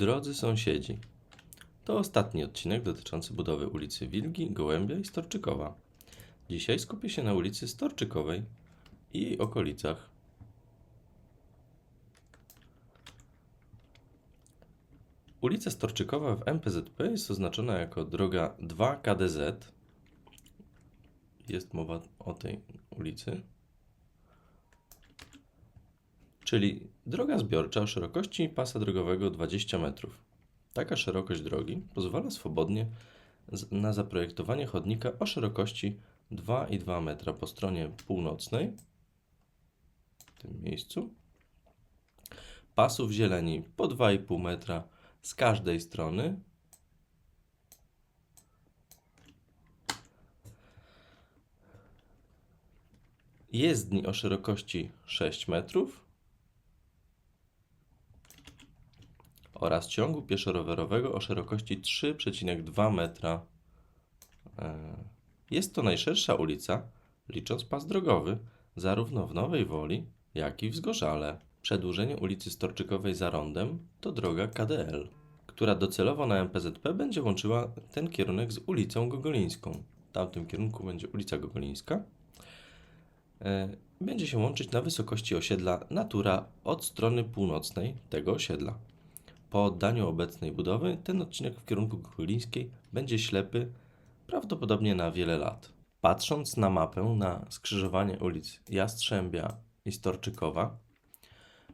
Drodzy sąsiedzi, to ostatni odcinek dotyczący budowy ulicy Wilgi, Gołębia i Storczykowa. Dzisiaj skupię się na ulicy Storczykowej i jej okolicach. Ulica Storczykowa w MPZP jest oznaczona jako droga 2 KDZ. Jest mowa o tej ulicy. Czyli droga zbiorcza o szerokości pasa drogowego 20 metrów. Taka szerokość drogi pozwala swobodnie na zaprojektowanie chodnika o szerokości 2,2 metra po stronie północnej, w tym miejscu, pasów zieleni po 2,5 metra z każdej strony, jezdni o szerokości 6 metrów oraz ciągu pieszo-rowerowego o szerokości 3,2 metra. E, Jest to najszersza ulica, licząc pas drogowy, zarówno w Nowej Woli, jak i w Zgorzale. Przedłużenie ulicy Storczykowej za rondem to droga KDL, która docelowo na MPZP będzie łączyła ten kierunek z ulicą Gogolińską. W tamtym kierunku będzie ulica Gogolińska. E, Będzie się łączyć na wysokości osiedla Natura od strony północnej tego osiedla. Po oddaniu obecnej budowy ten odcinek w kierunku Gogolińskiej będzie ślepy prawdopodobnie na wiele lat. Patrząc na mapę na skrzyżowanie ulic Jastrzębia i Storczykowa,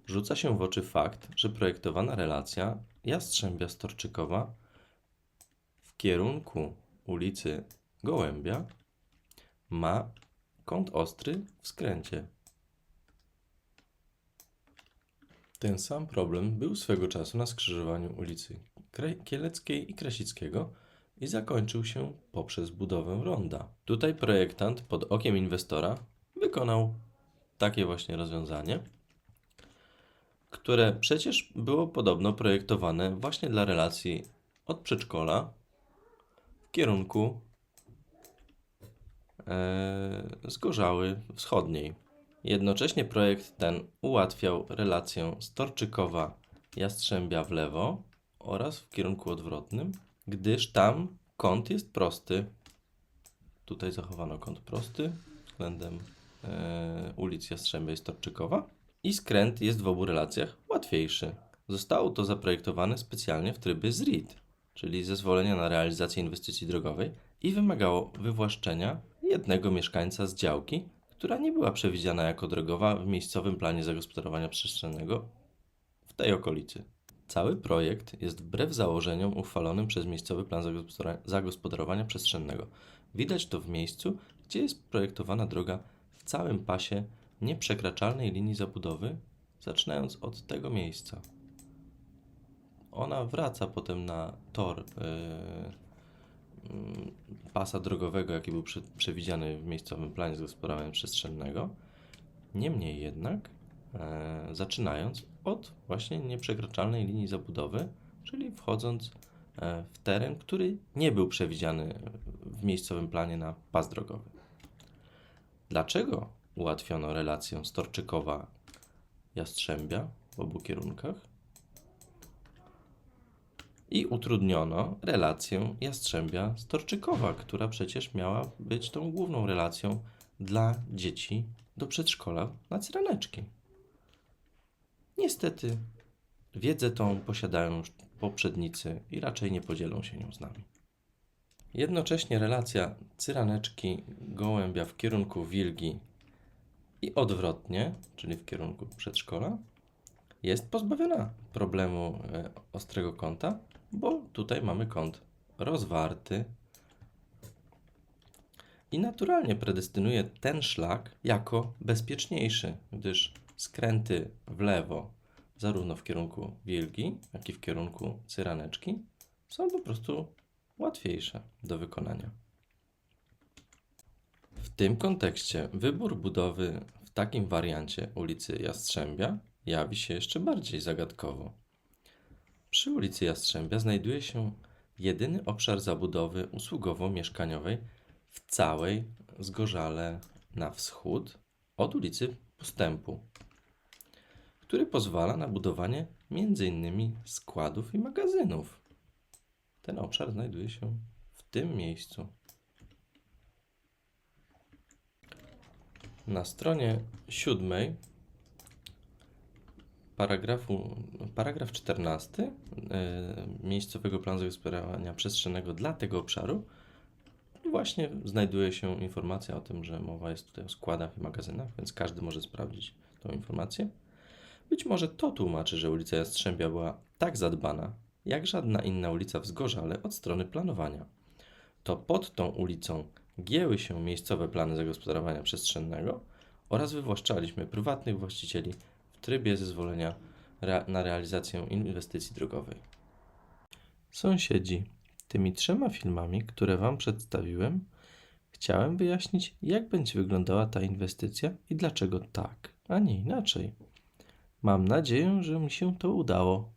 rzuca się w oczy fakt, że projektowana relacja Jastrzębia-Storczykowa w kierunku ulicy Gołębia ma kąt ostry w skręcie. Ten sam problem był swego czasu na skrzyżowaniu ulicy Kieleckiej i Krasickiego i zakończył się poprzez budowę ronda. Tutaj projektant pod okiem inwestora wykonał takie właśnie rozwiązanie, które przecież było podobno projektowane właśnie dla relacji od przedszkola w kierunku e, Zgorzały Wschodniej. Jednocześnie projekt ten ułatwiał relację Storczykowa-Jastrzębia w lewo oraz w kierunku odwrotnym, gdyż tam kąt jest prosty. Tutaj zachowano kąt prosty względem e, ulic Jastrzębia i Storczykowa i skręt jest w obu relacjach łatwiejszy. Zostało to zaprojektowane specjalnie w trybie ZRID, czyli zezwolenia na realizację inwestycji drogowej i wymagało wywłaszczenia jednego mieszkańca z działki, która nie była przewidziana jako drogowa w miejscowym planie zagospodarowania przestrzennego w tej okolicy. Cały projekt jest wbrew założeniom uchwalonym przez miejscowy plan zagospodarowania przestrzennego. Widać to w miejscu, gdzie jest projektowana droga w całym pasie nieprzekraczalnej linii zabudowy, zaczynając od tego miejsca. Ona wraca potem na tor yy, pasa drogowego, jaki był prze, przewidziany w miejscowym planie zagospodarowania przestrzennego. Niemniej jednak, e, zaczynając od właśnie nieprzekraczalnej linii zabudowy, czyli wchodząc e, w teren, który nie był przewidziany w miejscowym planie na pas drogowy. Dlaczego ułatwiono relację Storczykowa-Jastrzębia w obu kierunkach? I utrudniono relację Jastrzębia-Storczykowa, która przecież miała być tą główną relacją dla dzieci do przedszkola na Cyraneczki. Niestety wiedzę tą posiadają już poprzednicy i raczej nie podzielą się nią z nami. Jednocześnie relacja Cyraneczki Gołębia w kierunku Wilgi i odwrotnie, czyli w kierunku przedszkola, jest pozbawiona problemu e, ostrego kąta, bo tutaj mamy kąt rozwarty i naturalnie predestynuje ten szlak jako bezpieczniejszy, gdyż skręty w lewo, zarówno w kierunku Wilgi, jak i w kierunku Cyraneczki, są po prostu łatwiejsze do wykonania. W tym kontekście wybór budowy w takim wariancie ulicy Jastrzębia jawi się jeszcze bardziej zagadkowo. Przy ulicy Jastrzębia znajduje się jedyny obszar zabudowy usługowo-mieszkaniowej w całej Zgorzale na wschód od ulicy Postępu, który pozwala na budowanie m.in. składów i magazynów. Ten obszar znajduje się w tym miejscu. Na stronie siódmej paragrafu, paragraf 14 e, miejscowego planu zagospodarowania przestrzennego dla tego obszaru właśnie znajduje się informacja o tym, że mowa jest tutaj o składach i magazynach, więc każdy może sprawdzić tą informację. Być może to tłumaczy, że ulica Jastrzębia była tak zadbana, jak żadna inna ulica w Zgorzale od strony planowania. To pod tą ulicą gięły się miejscowe plany zagospodarowania przestrzennego oraz wywłaszczaliśmy prywatnych właścicieli trybie zezwolenia na realizację inwestycji drogowej. Sąsiedzi, tymi trzema filmami, które Wam przedstawiłem, chciałem wyjaśnić, jak będzie wyglądała ta inwestycja i dlaczego tak, a nie inaczej. Mam nadzieję, że mi się to udało.